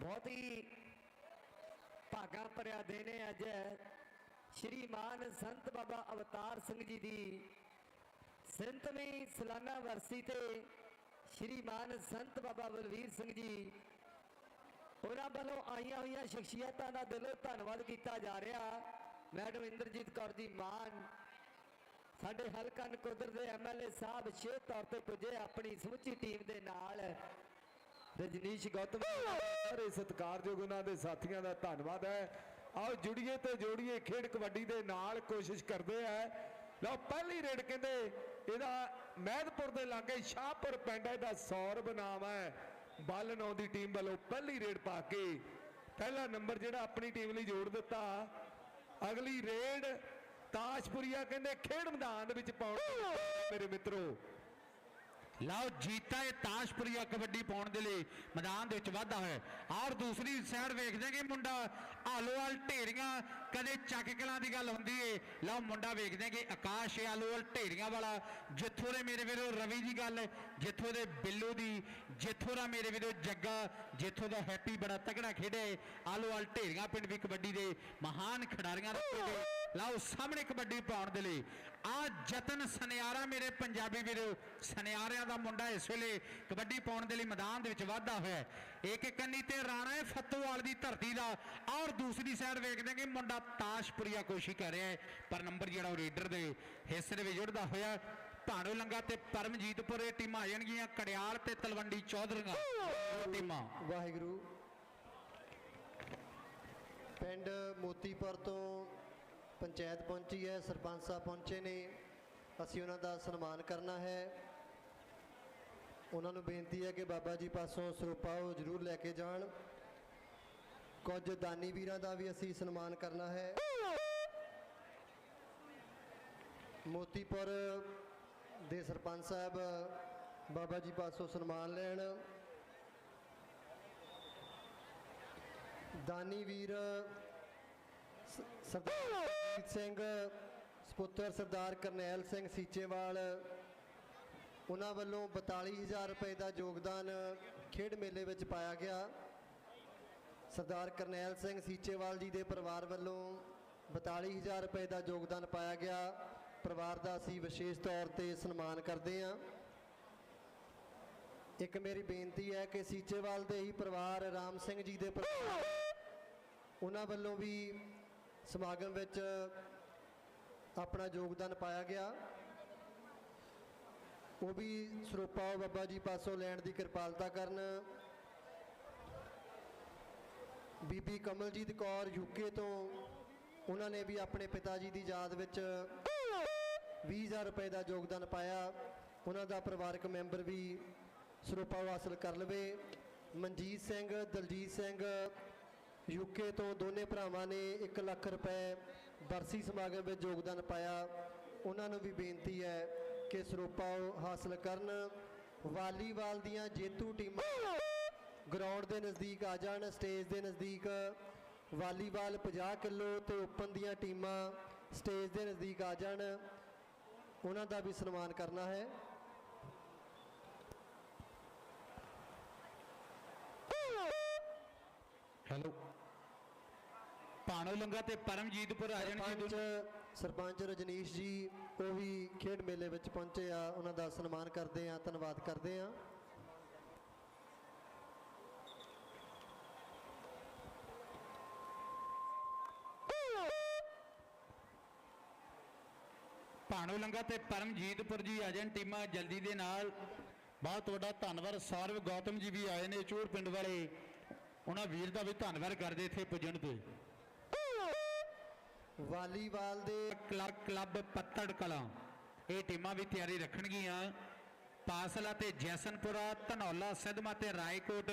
ਬਹੁਤ ਹੀ ਭਾਗਾ ਭਰਿਆ ਦਿਨ ਹੈ ਅੱਜ। ਸ਼੍ਰੀ ਮਾਨ ਸੰਤ ਬਾਬਾ ਅਵਤਾਰ ਸਿੰਘ ਜੀ ਦੀ ਸੰਤਵੀਂ ਸਾਲਾਨਾ ਵਰਸੀ ਤੇ ਸ਼੍ਰੀ ਮਾਨ ਸੰਤ ਬਾਬਾ ਬਲਵੀਰ ਸਿੰਘ ਜੀ ਉਹਨਾਂ ਵੱਲੋਂ ਆਈਆਂ ਹੋਈਆਂ ਸ਼ਖਸੀਅਤਾਂ ਦਾ ਦਿਲੋਂ ਧੰਨਵਾਦ ਕੀਤਾ ਜਾ ਰਿਹਾ। ਮੈਡਮ ਇੰਦਰਜੀਤ ਕੌਰ ਜੀ ਮਾਨ, ਸਾਡੇ ਹਲਕਾ ਨਕੋਦਰ ਦੇ ਐਮਐਲਏ ਸਾਹਿਬ, ਵਿਸ਼ੇਸ਼ ਤੌਰ ਤੇ ਪੁੱਜੇ ਆਪਣੀ ਸਮੁੱਚੀ ਟੀਮ ਦੇ ਨਾਲ। ਰਜਨੀਸ਼ ਗੌਤਮ ਸਾਰੇ ਸਤਿਕਾਰਯੋਗ ਉਹਨਾਂ ਦੇ ਸਾਥੀਆਂ ਦਾ ਧੰਨਵਾਦ ਹੈ। ਆਓ ਜੁੜੀਏ ਤੇ ਜੋੜੀਏ, ਖੇਡ ਕਬੱਡੀ ਦੇ ਨਾਲ ਕੋਸ਼ਿਸ਼ ਕਰਦੇ ਆ। ਲਓ, ਪਹਿਲੀ ਰੇਡ ਕਹਿੰਦੇ, ਇਹਦਾ ਮਹਿਦਪੁਰ ਦੇ ਲਾਗੇ ਸ਼ਾਹਪੁਰ ਪਿੰਡ ਇਹਦਾ ਸੌਰਵ ਨਾਮ ਹੈ। ਬਾਲਨੌ ਦੀ ਟੀਮ ਵੱਲੋਂ ਪਹਿਲੀ ਰੇਡ ਪਾ ਕੇ, ਪਹਿਲਾ ਨੰਬਰ ਜਿਹੜਾ ਆਪਣੀ ਟੀਮ ਲਈ ਜੋੜ ਦਿੱਤਾ। ਅਗਲੀ ਰੇਡ ਤਾਸ਼ਪੁਰੀਆ ਕਹਿੰਦੇ, ਖੇਡ ਮੈਦਾਨ ਦੇ ਵਿੱਚ ਪਾਉਣ ਮੇਰੇ ਮਿੱਤਰੋ ਲਓ ਜੀਤਾ ਇਹ ਤਾਸ਼ਪੁਰੀਆ ਕਬੱਡੀ ਪਾਉਣ ਦੇ ਲਈ ਮੈਦਾਨ ਦੇ ਵਿੱਚ ਵਾਧਾ ਹੈ ਔਰ ਦੂਸਰੀ ਸਾਈਡ ਵੇਖਦੇ ਕਿ ਮੁੰਡਾ ਆਲੋਵਾਲ ਢੇਰੀਆਂ ਕਦੇ ਚੱਕ ਕਲਾਂ ਦੀ ਗੱਲ ਹੁੰਦੀ ਏ। ਲਓ ਮੁੰਡਾ ਵੇਖਦੇ ਕਿ ਆਕਾਸ਼ ਆਲੋਵਾਲ ਢੇਰੀਆਂ ਵਾਲਾ ਜਿੱਥੋਂ ਦੇ ਮੇਰੇ ਵੀਰੋ ਰਵੀ ਦੀ ਗੱਲ ਜਿੱਥੋਂ ਦੇ ਬਿੱਲੂ ਦੀ ਜਿੱਥੋਂ ਦਾ ਮੇਰੇ ਵੀਰੋ ਜੱਗਾ ਜਿੱਥੋਂ ਦਾ ਹੈਪੀ ਬੜਾ ਤਗੜਾ ਖੇਡੇ ਆਲੋਵਾਲ ਢੇਰੀਆਂ ਪਿੰਡ ਵੀ ਕਬੱਡੀ ਦੇ ਮਹਾਨ ਖਿਡਾਰੀਆਂ ਦਾ। ਲਓ ਸਾਹਮਣੇ ਕਬੱਡੀ ਪਾਉਣ ਦੇ ਲਈ। ਆ ਜਤਨ ਸਨਿਆਰਾ ਮੇਰੇ ਪੰਜਾਬੀ ਵੀਰੋ, ਸਨਿਆਰਿਆਂ ਦਾ ਮੁੰਡਾ ਇਸ ਵੇਲੇ ਕਬੱਡੀ ਪਾਉਣ ਦੇ ਲਈ ਮੈਦਾਨ ਦੇ ਵਿੱਚ ਵਾਧਾ ਹੋਇਆ ਇੱਕ ਕੰਨੀ ਤੇ ਰਾਣਾ ਹੈ ਫੱਤੂਵਾਲ ਦੀ ਧਰਤੀ ਦਾ। ਔਰ ਦੂਸਰੀ ਸਾਈਡ ਵੇਖਦੇ ਕਿ ਮੁੰਡਾ ਤਾਸ਼ਪੁਰੀਆ ਕੋਸ਼ਿਸ਼ ਕਰ ਰਿਹਾ ਹੈ, ਪਰ ਨੰਬਰ ਜਿਹੜਾ ਉਹ ਰੇਡਰ ਦੇ ਹਿੱਸੇ ਦੇ ਵਿੱਚ ਜੁੜਦਾ ਹੋਇਆ ਭਾਣੋ ਲੰਗਾ ਤੇ ਪਰਮਜੀਤਪੁਰ ਇਹ ਟੀਮਾਂ ਆ ਜਾਣਗੀਆਂ ਕੜਿਆਲ ਤੇ ਤਲਵੰਡੀ ਚੌਧਰੀਆਂ। ਟੀਮਾਂ। ਵਾਹਿਗੁਰੂ। ਪਿੰਡ ਮੋਤੀਪੁਰ ਤੋਂ ਪੰਚਾਇਤ ਪਹੁੰਚੀ ਹੈ, ਸਰਪੰਚ ਸਾਹਿਬ ਪਹੁੰਚੇ ਨੇ। ਅਸੀਂ ਉਹਨਾਂ ਦਾ ਸਨਮਾਨ ਕਰਨਾ ਹੈ। ਉਹਨਾਂ ਨੂੰ ਬੇਨਤੀ ਹੈ ਕਿ ਬਾਬਾ ਜੀ ਪਾਸੋਂ ਸਰੂਪਾ ਉਹ ਜ਼ਰੂਰ ਲੈ ਕੇ ਜਾਣ। ਕੁਝ ਦਾਨੀ ਵੀਰਾਂ ਦਾ ਵੀ ਅਸੀਂ ਸਨਮਾਨ ਕਰਨਾ ਹੈ। ਮੋਤੀਪੁਰ ਦੇ ਸਰਪੰਚ ਸਾਹਿਬ ਬਾਬਾ ਜੀ ਪਾਸੋਂ ਸਨਮਾਨ ਲੈਣ। ਦਾਨੀ ਵੀਰ ਸਰਦਾਰ ਜੀਤ ਸਿੰਘ, ਸਪੁੱਤਰ ਸਰਦਾਰ ਕਰਨੈਲ ਸਿੰਘ ਸੀਚੇਵਾਲ, ਉਹਨਾਂ ਵੱਲੋਂ 42000 ਰੁਪਏ ਦਾ ਯੋਗਦਾਨ ਖੇਡ ਮੇਲੇ ਵਿੱਚ ਪਾਇਆ ਗਿਆ। ਸਰਦਾਰ ਕਰਨੈਲ ਸਿੰਘ ਸੀਚੇਵਾਲ ਜੀ ਦੇ ਪਰਿਵਾਰ ਵੱਲੋਂ 42000 ਰੁਪਏ ਦਾ ਯੋਗਦਾਨ ਪਾਇਆ ਗਿਆ। ਪਰਿਵਾਰ ਦਾ ਅਸੀਂ ਵਿਸ਼ੇਸ਼ ਤੌਰ ਤੇ ਸਨਮਾਨ ਕਰਦੇ ਹਾਂ। ਇੱਕ ਮੇਰੀ ਬੇਨਤੀ ਹੈ ਕਿ ਸੀਚੇਵਾਲ ਦੇ ਹੀ ਪਰਿਵਾਰ ਰਾਮ ਸਿੰਘ ਜੀ ਦੇ ਪਰਿਵਾਰ ਉਹਨਾਂ ਵੱਲੋਂ ਵੀ ਸਮਾਗਮ ਵਿੱਚ ਆਪਣਾ ਯੋਗਦਾਨ ਪਾਇਆ ਗਿਆ। ਉਹ ਵੀ ਸਰੂਪਾ ਬਾਬਾ ਜੀ ਪਾਸੋਂ ਲੈਣ ਦੀ ਕਿਰਪਾਲਤਾ ਕਰਨ। ਬੀਬੀ ਕਮਲਜੀਤ ਕੌਰ ਯੂਕੇ ਤੋਂ ਉਹਨਾਂ ਨੇ ਵੀ ਆਪਣੇ ਪਿਤਾ ਜੀ ਦੀ ਯਾਦ ਵਿੱਚ 20000 ਰੁਪਏ ਦਾ ਯੋਗਦਾਨ ਪਾਇਆ। ਉਹਨਾਂ ਦਾ ਪਰਿਵਾਰਕ ਮੈਂਬਰ ਵੀ ਸਰੂਪਾ ਹਾਸਲ ਕਰ ਲਵੇ। ਮਨਜੀਤ ਸਿੰਘ, ਦਲਜੀਤ ਸਿੰਘ ਯੂਕੇ ਤੋਂ ਦੋਨੇ ਭਰਾਵਾਂ ਨੇ 1 ਲੱਖ ਰੁਪਏ ਬਰਸੀ ਸਮਾਗਮ ਵਿੱਚ ਯੋਗਦਾਨ ਪਾਇਆ। ਉਹਨਾਂ ਨੂੰ ਵੀ ਬੇਨਤੀ ਹੈ ਕਿ ਸਰੋਪਾ ਉਹ ਹਾਸਲ ਕਰਨ। ਵਾਲੀਬਾਲ ਦੀਆਂ ਜੇਤੂ ਟੀਮਾਂ ਗਰਾਊਂਡ ਦੇ ਨਜ਼ਦੀਕ ਆ ਜਾਣ, ਸਟੇਜ ਦੇ ਨਜ਼ਦੀਕ। ਵਾਲੀਬਾਲ 50 ਕਿਲੋ ਤੇ ਓਪਨ ਦੀਆਂ ਟੀਮਾਂ ਸਟੇਜ ਦੇ ਨਜ਼ਦੀਕ ਆ ਜਾਣ। ਉਹਨਾਂ ਦਾ ਵੀ ਸਨਮਾਨ ਕਰਨਾ ਹੈ। ਹੈਲੋ ਭਾਣੋ ਲੰਗਾ ਤੇ ਪਰਮਜੀਤਪੁਰ ਜਾਣਗੇ ਸਰਪੰਚ ਦੋਨੋਂ। ਸਰਪੰਚ ਰਜਨੀਸ਼ ਜੀ ਉਹ ਵੀ ਖੇਡ ਮੇਲੇ ਵਿੱਚ ਪਹੁੰਚੇ ਆ। ਉਹਨਾਂ ਦਾ ਸਨਮਾਨ ਕਰਦੇ ਆ ਧੰਨਵਾਦ ਕਰਦੇ ਆ। ਭਾਣੋ ਲੰਗਾ ਤੇ ਪਰਮਜੀਤਪੁਰ ਜੀ ਆ ਜਾਣ ਟੀਮਾਂ ਜਲਦੀ ਦੇ ਨਾਲ। ਬਹੁਤ ਵੱਡਾ ਧੰਨਵਾਦ। ਸੌਰਵ ਗੌਤਮ ਜੀ ਵੀ ਆਏ ਨੇ ਚੋਰ ਪਿੰਡ ਵਾਲੇ। ਉਹਨਾਂ ਵੀਰ ਦਾ ਵੀ ਧੰਨਵਾਦ ਕਰਦੇ ਇੱਥੇ ਪੁੱਜਣ ਤੇ। ਵਾਲੀਬਾਲ ਦੇ ਕਲਰਕ ਕਲੱਬ ਪੱਤੜ ਕਲਾਂ। ਇਹ ਟੀਮਾਂ ਵੀ ਤਿਆਰੀ ਰੱਖਣਗੀਆਂ। ਪਾਸਲਾ ਤੇ ਜੈਸਨਪੁਰਾ, ਧਨੌਲਾ ਸਿਧਮਾ ਤੇ ਰਾਏਕੋਟ।